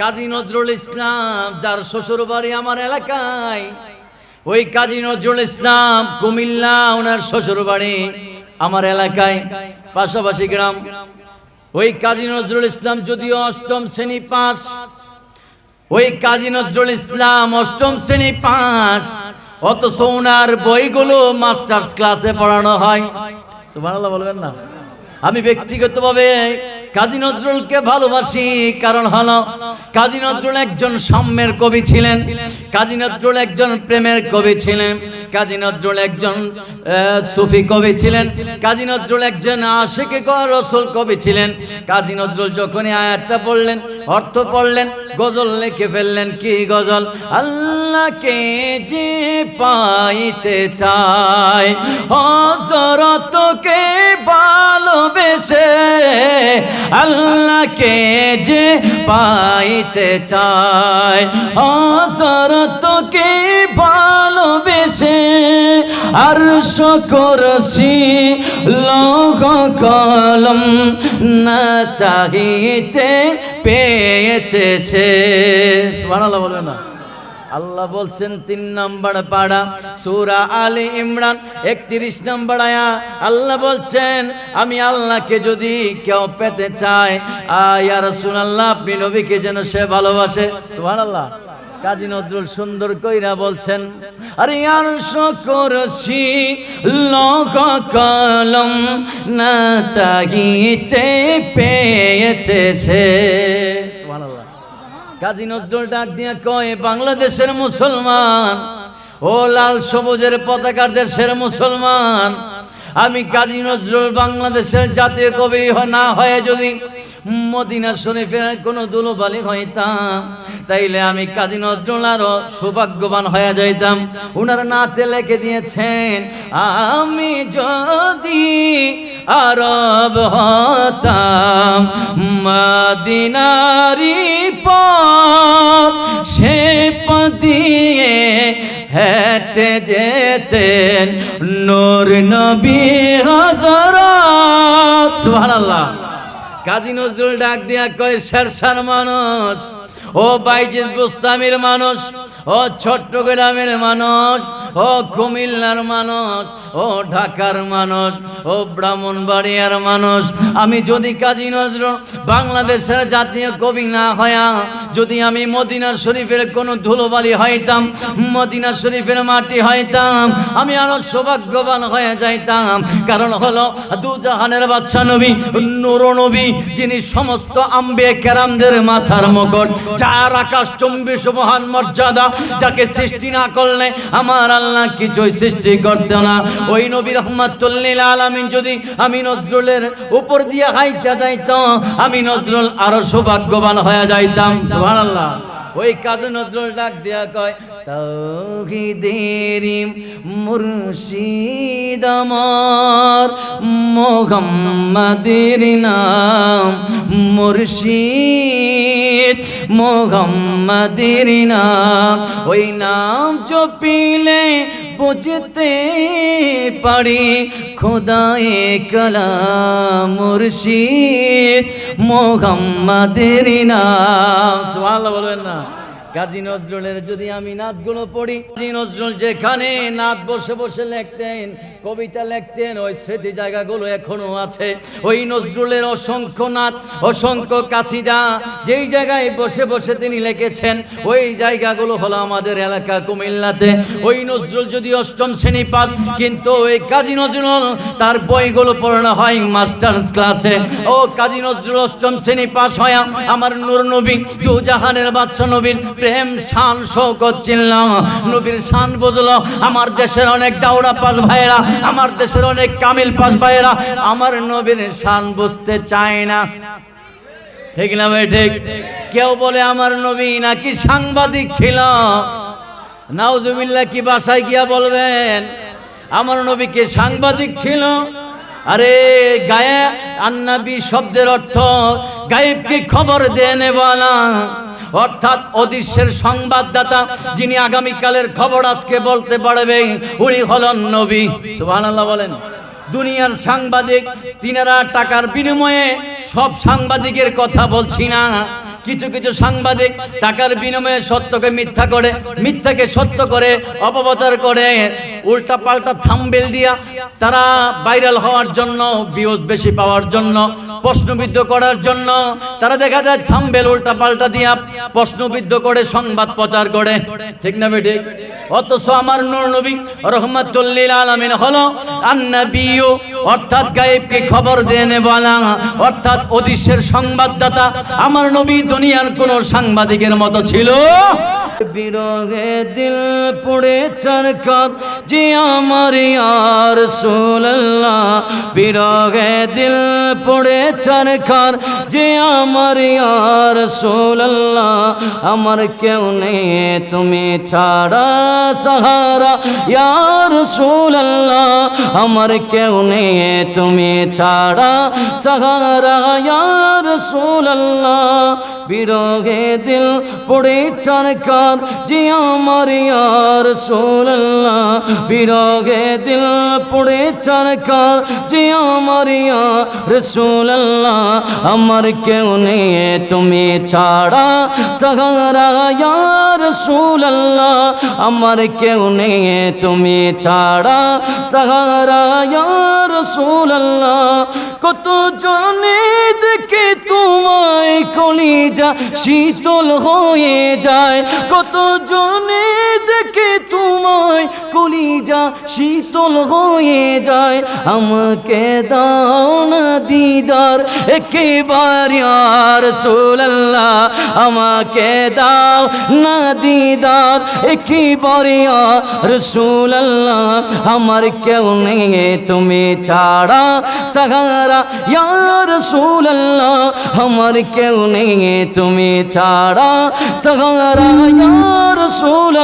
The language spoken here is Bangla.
কাজী নজরুল ইসলাম, যার শ্বশুর বাড়ি আমার এলাকায়। ওই কাজী নজরুল ইসলাম কুমিল্লা, ওনার শ্বশুর বাড়ি আমার এলাকায়। পাশাপাশি গ্রাম। ওই কাজী নজরুল ইসলাম যদিও অষ্টম শ্রেণি পাস ওই কাজী নজরুল ইসলাম অষ্টম শ্রেণি পাস অথচ ওনার বইগুলো মাস্টার্স ক্লাসে পড়ানো হয়। সুবহানাল্লাহ বলবেন না। আমি ব্যক্তিগতভাবে কাজী নজরুলকে ভালোবাসি, কারণ হলো কাজী নজরুল একজন সাম্যের কবি ছিলেন, কাজী নজরুল একজন প্রেমের কবি ছিলেন, কাজী নজরুল একজন সুফি কবি ছিলেন, কাজী নজরুল একজন আশেকে রসুল কবি ছিলেন, কাজী নজরুল যখনই আয়াতটা পড়লেন, অর্থ পড়লেন, গজল লিখে ফেললেন, কি গজল? আল্লাহকে যে পাইতে চায় হজরতকে ভালোবেসে আল্লাহকে যে পাইতে চায় হজরতকে ভালোবেসে আর সকরসি লোক কলম না চাহিতে পেয়েছে সে। বলবেন না। আল্লাহ বলছেন তিন নম্বর পাড়া, সুরা আলী ইমরান, একত্রিশ নম্বর আয়া। আল্লাহ বলছেন, আমি আল্লাহকে যদি কেউ পেতে চায় আয়ার সুনাল্লাহ আপনি নবীকে যেন সে ভালোবাসে। সুবহানাল্লাহ। কাজী নজরুল সুন্দর কইরা বলছেন, আরে আর সকরসি লোক কলম না চাহিতে পেয়েছে সে। কাজী নজরুল ডাক দিয়ে কয়, বাংলাদেশের মুসলমান, ও লাল সবুজের পতাকার দেশের মুসলমান, আমি কাজী নজরুল বাংলাদেশের জাতীয় কবি না হয়ে যদি মদিনা শরীফের কোনো দুলুবালি হইতাম, তাইলে আমি কাজী নজরুল আরও সৌভাগ্যবান হয়ে যাইতাম। উনার নাতে লেখে দিয়েছেন, আমি যদি আরব হতাম মদিনারি পথ। সে দিয়ে হেঁটে যেতেন নূর নবী হজরত সুবহানাল্লাহ। কাজী নজরুল ডাক দিয়া কয়, শেরশার মানুষ, ও বাইজিদ বুস্তামির মানুষ, ও চট্টগ্রামের মানুষ, ও কুমিল্লার মানুষ ও ঢাকার মানুষ, ও ব্রাহ্মণবাড়িয়ার মানুষ, আমি যদি কাজী নজরুল বাংলাদেশের জাতীয় কবি না হয়া যদি আমি মদিনা শরীফের কোনো ধুলোবালি হইতাম, মদিনা শরীফের মাটি হইতাম, আমি আরও সৌভাগ্যবান হয়ে যাইতাম। কারণ হলো দু জাহানের বাদশা নবী, নুর নবী, যিনি সমস্ত আম্বে কেরামদের মাথার মুকুট যার আকাশ চম্বিশ মহান মর্যাদা, যাকে সৃষ্টি না করলে আমার আল্লাহ কিছুই সৃষ্টি করতে না। ওই নবী রহমাতুল্লিল আলামিন যদি আমি নজরুলের উপর দিয়ে হাইটা যাইতো আমি নজরুল আরও সৌভাগ্যবান হয়ে যাইতাম। সুবহানাল্লাহ। ওই কাজে নজরুল ডাক দিয়া কয় তৌহিদেরি মুর্শিদ আমার, মোহাম্মদের নাম মুর্শিদ মোহাম্মদের নাম। ওই নাম জপিলে বুঝতে পারি খোদায়ে কালাম মুর্শিদ মোহাম্মদের নাম। সোয়াল বলবেন না। কাজী নজরুলের যদি আমি নাতগুলো পড়ি কাজী নজরুল যেখানে নাত বসে বসে লিখতেন, কবিতা লিখতেন, ওই স্মৃতি জায়গাগুলো এখনও আছে। ওই নজরুলের অসংখ্য নাত অসংখ্য কাশিদা, যেই জায়গায় বসে বসে তিনি লিখেছেন, ওই জায়গাগুলো হলো আমাদের এলাকা কুমিল্লাতে। ওই নজরুল যদি অষ্টম শ্রেণি পাস, কিন্তু ওই কাজী নজরুল, তার বইগুলো পড়ানো হয় মাস্টার্স ক্লাসে। ও কাজী নজরুল অষ্টম শ্রেণি পাস হয়, আমার নূর নবী দু জাহানের বাদশা নবীর প্রেম শান শৌকত চিনলাম। নবীর শান বুঝলো আমার দেশের অনেক দাউড়া পাস ভাইয়েরা, আমার দেশের অনেক কামিল পাস ভাইয়েরা, আমার নবীর শান বুঝতে চায় না। ঠিক না ভাই, ঠিক? কেউ বলে আমার নবী নাকি সাংবাদিক ছিল। নাউজুবিল্লাহ, কি বাসায় গিয়া বলবেন? আমার নবীকে সাংবাদিক ছিল? আরে, গায়ে আন্নাবি শব্দের অর্থ, গায়েবকে খবর দেনে বলা। অর্থাৎ অদৃশ্যের সংবাদদাতা, যিনি আগামীকালের খবর আজকে বলতে পারবে উনি হলেন নবী। সুবহানাল্লাহ বলেন। দুনিয়ার সাংবাদিক, তিনারা টাকার বিনিময়ে সব সাংবাদিকের কথা বলছি না। কিছু কিছু সাংবাদিক টাকার বিনিময়ে সত্যকে মিথ্যা করে, মিথ্যাকে সত্য করে, অপপ্রচার করে। উল্টা পাল্টা থাম্বেল দিয়া তারা ভাইরাল হওয়ার জন্য ভিউজ বেশি পাওয়ার জন্য, প্রশ্নবিদ্ধ করার জন্য তারা দেখা যায় থাম্বেল উল্টা পাল্টা দিয়া প্রশ্নবিদ্ধ করে সংবাদ প্রচার করে। ঠিক না বেঠিক? অথচ আমার নূর নবী রহমাতুল্লিল আলামিন হলো আন্নাবিয়ু অর্থাৎ গায়েবকে খবর দেনে বলা অর্থাৎ অদৃশ্যের সংবাদদাতা। আমার নবী দুনিয়ার কোন সাংবাদিকের মতো ছিল বিরহে দিল পড়ে চরকার যে আমার ইয়ার সোল্লাহ বিরহে দিল পড়ে চরকার যে আমার ইয়ার সোল্লাহ আমার কেউ নেই তুমি ছাড়া সাহারা। ইয়ার সোল্লাহ আমার কেউ নেই তুমি ছাড়া সাহারা। ইয়ার সোল্লাহ বিরহে দিল পড়ে চরকার যে আমার ইয়ার সোল্লাহ বিরহে দিল পড়ে চরকার যে আমার ইয়ার সোল্লাহ আমার কেউ নেই তুমি ছাড়া সাহারা ইয়ার সোল্লাহ আমার কেউ নেই তুমি ছাড়া সাহারা ইয়ার সোল্লাহ কত জনে দেখে তোমায় কলিজা শীতল হয়ে যায় কত জনে দেখে তোমায় কলিজা শীতল হয়ে যায়। আমাকে দাও না দিদার, একেবারে আর সোল্লাহ আমাকে দাও না দিদার, একেবারে আর সোল্লাহ আমার কেউ নেই তুমি ছাড়া সাহারা ইয়ার সোল্লাহ আমার কেউ নেই তুমি ছাড়া সাহারা ইয়ার সোল